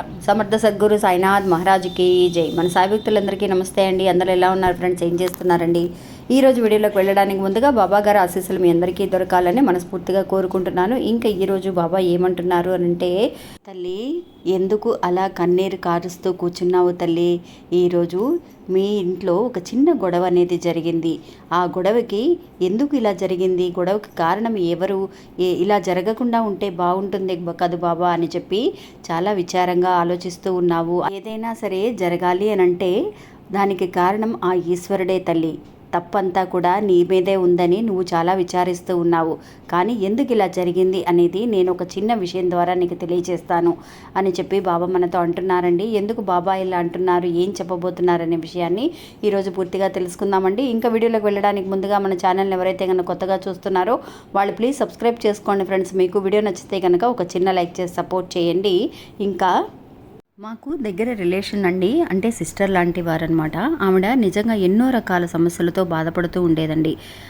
సాయిరామ్ సమర్థ సద్గురు సాయినాథ్ మహారాజుకి జై. మన సాయభక్తులందరికీ నమస్తే అండి. అందరూ ఎలా ఉన్నారు ఫ్రెండ్స్? ఏం చేస్తున్నారండి? ఈ రోజు వీడియోలోకి వెళ్ళడానికి ముందుగా బాబా గారి ఆశీస్సులు మీ అందరికీ దొరకాలని మనస్ఫూర్తిగా కోరుకుంటున్నాను. ఇంకా ఈ రోజు బాబా ఏమంటున్నారు అని అంటే తల్లి ఎందుకు అలా కన్నీరు కారుస్తూ కూర్చున్నావు తల్లి? ఈరోజు మీ ఇంట్లో ఒక చిన్న గొడవ అనేది జరిగింది. ఆ గొడవకి ఎందుకు ఇలా జరిగింది? గొడవకి కారణం ఎవరు? ఏ- ఇలా జరగకుండా ఉంటే బాగుంటుంది కాదు కదు బాబా అని చెప్పి చాలా విచారంగా ఆలోచిస్తూ ఉన్నావు. ఏదైనా సరే జరగాలి అని అంటే దానికి కారణం ఆ ఈశ్వరుడే తల్లి. తప్పంతా కూడా నీ మీదే ఉందని నువ్వు చాలా విచారిస్తూ ఉన్నావు. కానీ ఎందుకు ఇలా జరిగింది అనేది నేను ఒక చిన్న విషయం ద్వారా నీకు తెలియజేస్తాను అని చెప్పి బాబా మనతో అంటున్నారండి. ఎందుకు బాబా ఇలా అంటున్నారు? ఏం చెప్పబోతున్నారు అనే విషయాన్ని ఈరోజు పూర్తిగా తెలుసుకుందామండి. ఇంకా వీడియోలోకి వెళ్ళడానికి ముందుగా మన ఛానల్ని ఎవరైతే కనుక కొత్తగా చూస్తున్నారో వాళ్ళు ప్లీజ్ సబ్స్క్రైబ్ చేసుకోండి ఫ్రెండ్స్. మీకు వీడియో నచ్చితే కనుక ఒక చిన్న లైక్ చేసి సపోర్ట్ చేయండి. ఇంకా మాకు దగ్గర రిలేషన్ అండి అంటే సిస్టర్ లాంటి వారనమాట ఆవిడ నిజంగా ఎన్నో రకాల సమస్యలతో బాధపడుతూ ఉండేదండి.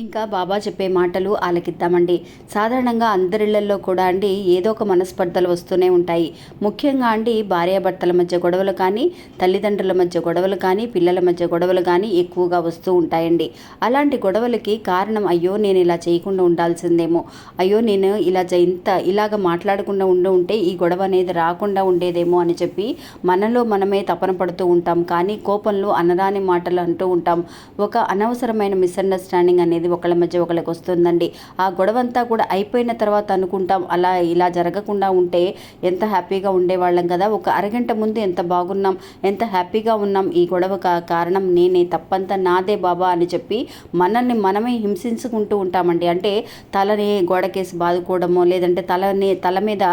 ఇంకా బాబా చెప్పే మాటలు ఆలకిద్దామండి. సాధారణంగా అందరిళ్ళలో కూడా అండి ఏదో ఒక మనస్పర్ధలు వస్తూనే ఉంటాయి. ముఖ్యంగా అండి భార్యాభర్తల మధ్య గొడవలు కానీ తల్లిదండ్రుల మధ్య గొడవలు కానీ పిల్లల మధ్య గొడవలు కానీ ఎక్కువగా వస్తూ ఉంటాయండి. అలాంటి గొడవలకి కారణం అయ్యో నేను ఇలా చేయకుండా ఉండాల్సిందేమో అయ్యో నేను ఇలా ఇంత ఇలాగ మాట్లాడకుండా ఉండి ఉంటే ఈ గొడవ అనేది రాకుండా ఉండేదేమో అని చెప్పి మనలో మనమే తపన పడుతూ ఉంటాం. కానీ కోపంలో అనరాని మాటలు అంటూ ఉంటాం. ఒక అనవసరమైన మిస్అండర్స్టాండింగ్ అనేది ఒకళ్ళ మధ్య ఒకళ్ళకి వస్తుందండి. ఆ గొడవ అంతా కూడా అయిపోయిన తర్వాత అనుకుంటాం అలా ఇలా జరగకుండా ఉంటే ఎంత హ్యాపీగా ఉండేవాళ్ళం కదా. ఒక అరగంట ముందు ఎంత బాగున్నాం ఎంత హ్యాపీగా ఉన్నాం ఈ గొడవ కారణం నేనే తప్పంతా నాదే బాబా అని చెప్పి మనల్ని మనమే హింసించుకుంటూ ఉంటామండి. అంటే తలని గోడకేసి బాదుకోవడమో లేదంటే తలని తల మీద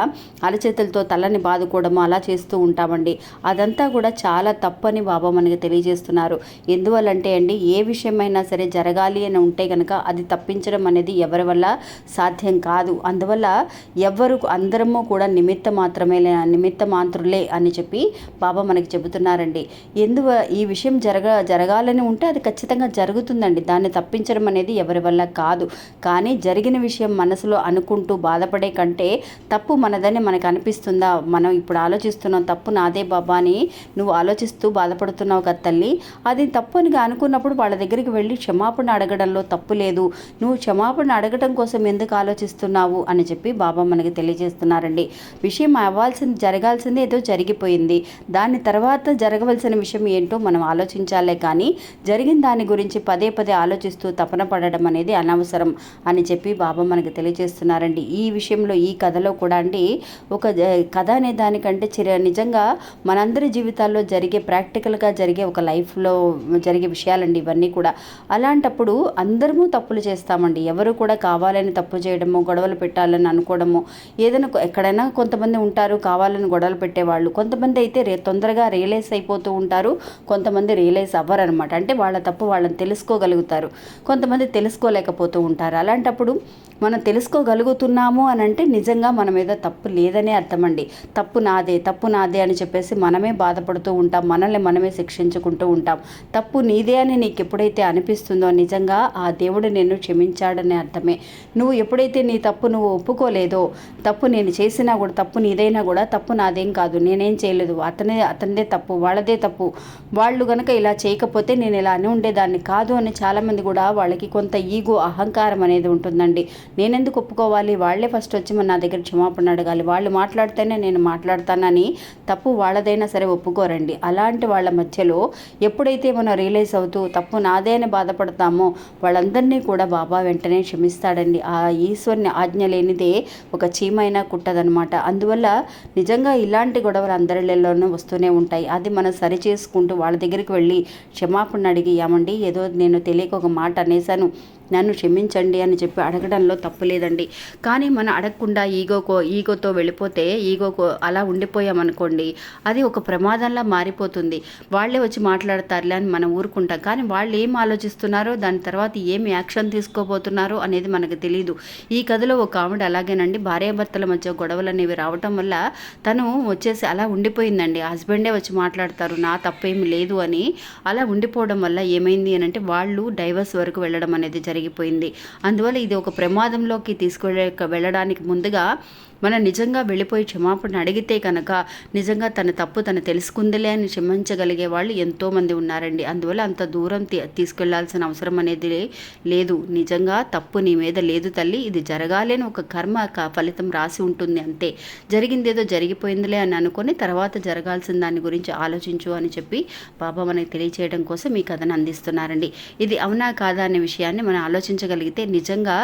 అరచేతులతో తలని బాదుకోవడమో అలా చేస్తూ ఉంటామండి. అదంతా కూడా చాలా తప్పని బాబా మనకి తెలియజేస్తున్నారు. ఎందువల్లంటే అండి ఏ విషయమైనా సరే జరగాలి అని ఉంటే కనుక అది తప్పించడం అనేది ఎవరి వల్ల సాధ్యం కాదు. అందువల్ల ఎవ్వరు అందరము కూడా నిమిత్త మాత్రమే నిమిత్త మాత్రులే అని చెప్పి బాబా మనకి చెబుతున్నారండి. ఎందువ ఈ విషయం జరగ జరగాలని ఉంటే అది ఖచ్చితంగా జరుగుతుందండి. దాన్ని తప్పించడం అనేది ఎవరి వల్ల కాదు. కానీ జరిగిన విషయం మనసులో అనుకుంటూ బాధపడే కంటే తప్పు మనదని మనకు అనిపిస్తుందా? మనం ఇప్పుడు ఆలోచిస్తున్నాం తప్పు నాదే బాబా అని నువ్వు ఆలోచిస్తూ బాధపడుతున్నావు కదా తల్లి. అది తప్పు అని అనుకున్నప్పుడు వాళ్ళ దగ్గరికి వెళ్ళి క్షమాపణ అడగడంలో తప్పు తప్పు లేదు. నువ్వు క్షమాపణ అడగటం కోసం ఎందుకు ఆలోచిస్తున్నావు? అని చెప్పి బాబా మనకి తెలియజేస్తున్నారండి. విషయం అవ్వాల్సింది జరగాల్సింది ఏదో జరిగిపోయింది. దాని తర్వాత జరగవలసిన విషయం ఏంటో మనం ఆలోచించాలే కానీ జరిగిన దాని గురించి పదే పదే ఆలోచిస్తూ తపన పడడం అనేది అనవసరం అని చెప్పి బాబా మనకి తెలియజేస్తున్నారండి. ఈ విషయంలో ఈ కథలో కూడా అండి ఒక కథ అనే దానికంటే చిర నిజంగా మనందరి జీవితాల్లో జరిగే ప్రాక్టికల్గా జరిగే ఒక లైఫ్లో జరిగే విషయాలండి ఇవన్నీ కూడా. అలాంటప్పుడు అందరము తప్పులు చేస్తామండి. ఎవరు కూడా కావాలని తప్పు చేయడము గొడవలు పెట్టాలని అనుకోవడము ఏదైనా ఎక్కడైనా కొంతమంది ఉంటారు కావాలని గొడవలు పెట్టేవాళ్ళు. కొంతమంది అయితే రే తొందరగా రియలైజ్ అయిపోతూ ఉంటారు. కొంతమంది రియలైజ్ అవ్వరు అనమాట అంటే వాళ్ళ తప్పు వాళ్ళని తెలుసుకోగలుగుతారు. కొంతమంది తెలుసుకోలేకపోతూ ఉంటారు. అలాంటప్పుడు మనం తెలుసుకోగలుగుతున్నాము అని అంటే నిజంగా మన మీద తప్పు లేదనే అర్థమండి. తప్పు నాదే తప్పు నాదే అని చెప్పేసి మనమే బాధపడుతూ ఉంటాం. మనల్ని మనమే శిక్షించుకుంటూ ఉంటాం. తప్పు నీదే అని నీకు ఎప్పుడైతే అనిపిస్తుందో నిజంగా ఆ దేవుడు నిన్ను క్షమించాడని అర్థమే. నువ్వు ఎప్పుడైతే నీ తప్పు నువ్వు ఒప్పుకోలేదో తప్పు నేను చేసినా కూడా తప్పు నీదైనా కూడా తప్పు నాదేం కాదు. నేనేం చేయలేదు. అతనే అతనిదే తప్పు వాళ్ళదే తప్పు. వాళ్ళు గనక ఇలా చేయకపోతే నేను ఇలా అని ఉండేదాన్ని కాదు అని చాలామంది కూడా వాళ్ళకి కొంత ఈగో అహంకారం అనేది ఉంటుందండి. నేనెందుకు ఒప్పుకోవాలి? వాళ్ళే ఫస్ట్ వచ్చి మన నా దగ్గర క్షమాపణ అడగాలి. వాళ్ళు మాట్లాడితేనే నేను మాట్లాడతానని తప్పు వాళ్ళదైనా సరే ఒప్పుకోరండి. అలాంటి వాళ్ళ మధ్యలో ఎప్పుడైతే మనం రియలైజ్ అవుతూ తప్పు నాదే అని బాధపడతామో అందరినీ కూడా బాబా వెంటనే క్షమిస్తాడండి. ఆ ఈశ్వరుని ఆజ్ఞ లేనిదే ఒక చీమైనా కుట్టదనమాట అందువల్ల నిజంగా ఇలాంటి గొడవలు అందరిలోనూ వస్తూనే ఉంటాయి. అది మనం సరి చేసుకుంటూ వాళ్ళ దగ్గరికి వెళ్ళి క్షమాపణ అడిగి ఏమండి ఏదో నేను తెలియక ఒక మాట అనేసాను నన్ను క్షమించండి అని చెప్పి అడగడంలో తప్పు లేదండి. కానీ మనం అడగకుండా ఈగోకో ఈగోతో వెళ్ళిపోతే ఈగోకో అలా ఉండిపోయామనుకోండి అది ఒక ప్రమాదంలా మారిపోతుంది. వాళ్ళే వచ్చి మాట్లాడతారులే అని మనం ఊరుకుంటాం. కానీ వాళ్ళు ఏం ఆలోచిస్తున్నారో దాని తర్వాత ఏమి యాక్షన్ తీసుకోబోతున్నారో అనేది మనకు తెలియదు ఈ కథలో ఒక ఆవిడ అలాగేనండి. భార్యాభర్తల మధ్య గొడవలు అనేవి రావటం వల్ల తను వచ్చేసి అలా ఉండిపోయిందండి. హస్బెండే వచ్చి మాట్లాడతారు నా తప్పేమి లేదు అని. అలా ఉండిపోవడం వల్ల ఏమైంది అని అంటే వాళ్ళు డైవర్స్ వరకు వెళ్ళడం అనేది జరిగింది. జరిగిపోయింది. అందువల్ల ఇది ఒక ప్రమాదంలోకి తీసుకు వెళ్ళడానికి ముందుగా మనం నిజంగా వెళ్ళిపోయి క్షమాపణ అడిగితే కనుక నిజంగా తన తప్పు తను తెలుసుకుందిలే అని క్షమించగలిగే వాళ్ళు ఎంతోమంది ఉన్నారండి. అందువల్ల అంత దూరం తీసుకెళ్ళాల్సిన అవసరం అనేది లేదు. నిజంగా తప్పు నీ మీద లేదు తల్లి. ఇది జరగాలని ఒక కర్మ ఫలితం రాసి ఉంటుంది అంతే. జరిగిందేదో జరిగిపోయిందిలే అని అనుకొని తర్వాత జరగాల్సిన దాని గురించి ఆలోచించు అని చెప్పి బాబా మనకి తెలియచేయడం కోసం ఈ కథను అందిస్తున్నారండి. ఇది అవునా కాదా అనే విషయాన్ని మనం ఆలోచించగలిగితే నిజంగా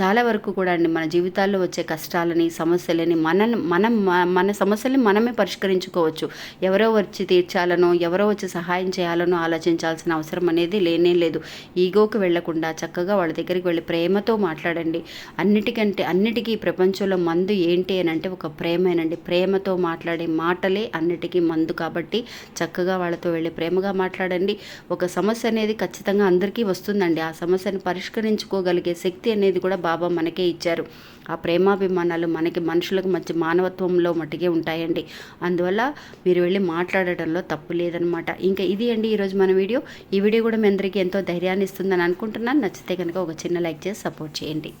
చాలా వరకు కూడా అండి మన జీవితాల్లో వచ్చే కష్టాలని సమస్య సమస్యలని మన మనం మన సమస్యల్ని మనమే పరిష్కరించుకోవచ్చు. ఎవరో వచ్చి తీర్చాలనో ఎవరో వచ్చి సహాయం చేయాలనో ఆలోచించాల్సిన అవసరం అనేది లేనే లేదు. ఈగోకి వెళ్ళకుండా చక్కగా వాళ్ళ దగ్గరికి వెళ్ళి ప్రేమతో మాట్లాడండి. అన్నిటికంటే అన్నిటికీ ప్రపంచంలో మందు ఏంటి అని అంటే ఒక ప్రేమేనండి. ప్రేమతో మాట్లాడే మాటలే అన్నిటికీ మందు కాబట్టి చక్కగా వాళ్ళతో వెళ్ళి ప్రేమగా మాట్లాడండి. ఒక సమస్య అనేది ఖచ్చితంగా అందరికీ వస్తుందండి. ఆ సమస్యను పరిష్కరించుకోగలిగే శక్తి అనేది కూడా బాబా మనకే ఇచ్చారు. ఆ ప్రేమాభిమానాలు మనకి మనుషులకు మధ్య మానవత్వంలో మట్టిగే ఉంటాయండి. అందువల్ల మీరు వెళ్ళి మాట్లాడటంలో తప్పు లేదనమాట ఇంకా ఇది అండి ఈరోజు మన వీడియో. ఈ వీడియో కూడా మీ అందరికీ ఎంతో ధైర్యాన్ని ఇస్తుందని అనుకుంటున్నాను. నచ్చితే కనుక ఒక చిన్న లైక్ చేసి సపోర్ట్ చేయండి.